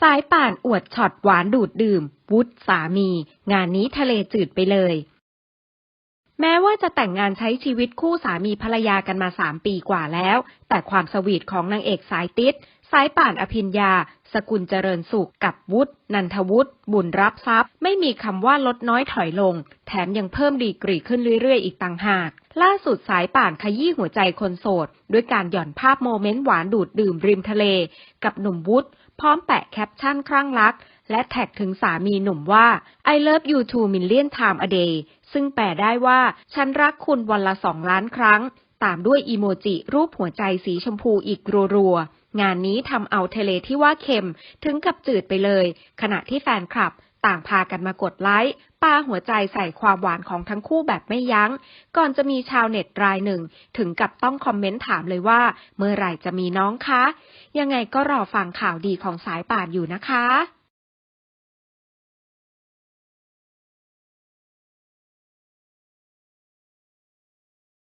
สายป่านอวดช็อตหวานดูดดื่ม วุฒสามี งานนี้ทะเลจืดไปเลย แม้ว่าจะแต่งงานใช้ชีวิตคู่สามีภรรยากันมาสามปีกว่าแล้ว แต่ความสวีทของนางเอกสายติดสายป่านอภิญญา สกุลเจริญสุขกับวุฒินันทวุฒิบุญรับทรัพย์ ไม่มีคำว่าลดน้อยถอยลง แถมยังเพิ่มดีกรีขึ้นเรื่อยๆ อีกต่างหาก ล่าสุดสายป่านขยี้หัวใจคนโสด ด้วยการหย่อนภาพโมเมนต์หวานดูดดื่มริมทะเล กับหนุ่มวุฒิพร้อมแปะแคปชั่นครั่งรัก และแท็กถึงสามีหนุ่มว่า I love you two million time a day ซึ่งแปลได้ว่าฉันรักคุณวันละสองล้านครั้ง ตามด้วยอีโมจิรูปหัวใจสีชมพูอีกรัวๆ งานนี้ทำเอาทะเลที่ว่าเค็มถึงกับจืดไปเลย ขณะที่แฟนคลับต่างพากันมากดไลค์ปาหัวใจใส่ความหวานของทั้งคู่แบบไม่ยัง้ง ก่อนจะมีชาวเน็ตรายหนึ่ง ถึงกับต้องคอมเมนต์ถามเลยว่า เมื่อไหร่จะมีน้องคะ ยังไงก็รอฟังข่าวดีของสายป่านอยู่นะคะ